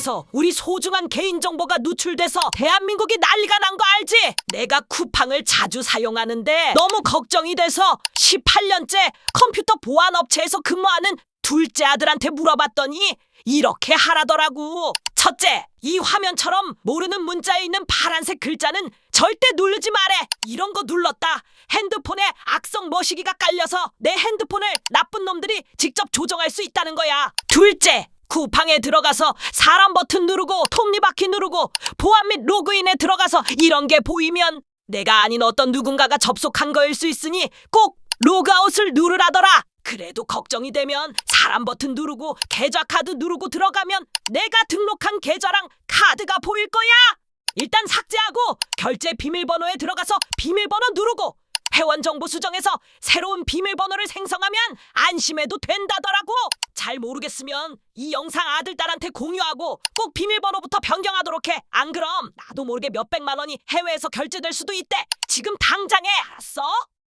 통해서 우리 소중한 개인정보가 누출돼서 대한민국이 난리가 난 거 알지? 내가 쿠팡을 자주 사용하는데 너무 걱정이 돼서 18년째 컴퓨터 보안업체에서 근무하는 둘째 아들한테 물어봤더니 이렇게 하라더라고. 첫째, 이 화면처럼 모르는 문자에 있는 파란색 글자는 절대 누르지 말해. 이런 거 눌렀다. 핸드폰에 악성 머시기가 깔려서 내 핸드폰을 나쁜 놈들이 직접 조정할 수 있다는 거야. 둘째, 쿠팡에 들어가서 사람 버튼 누르고 톱니바퀴 누르고 보안 및 로그인에 들어가서 이런 게 보이면 내가 아닌 어떤 누군가가 접속한 거일 수 있으니 꼭 로그아웃을 누르라더라. 그래도 걱정이 되면 사람 버튼 누르고 계좌 카드 누르고 들어가면 내가 등록한 계좌랑 카드가 보일 거야. 일단 삭제하고 결제 비밀번호에 들어가서 비밀번호 누르고 회원 정보 수정해서 새로운 비밀번호를 생성하면 안심해도 된다더라고. 잘 모르겠으면 이 영상 아들 딸한테 공유하고 꼭 비밀번호부터 변경하도록 해. 안 그럼 나도 모르게 몇백만 원이 해외에서 결제될 수도 있대. 지금 당장에 알았어?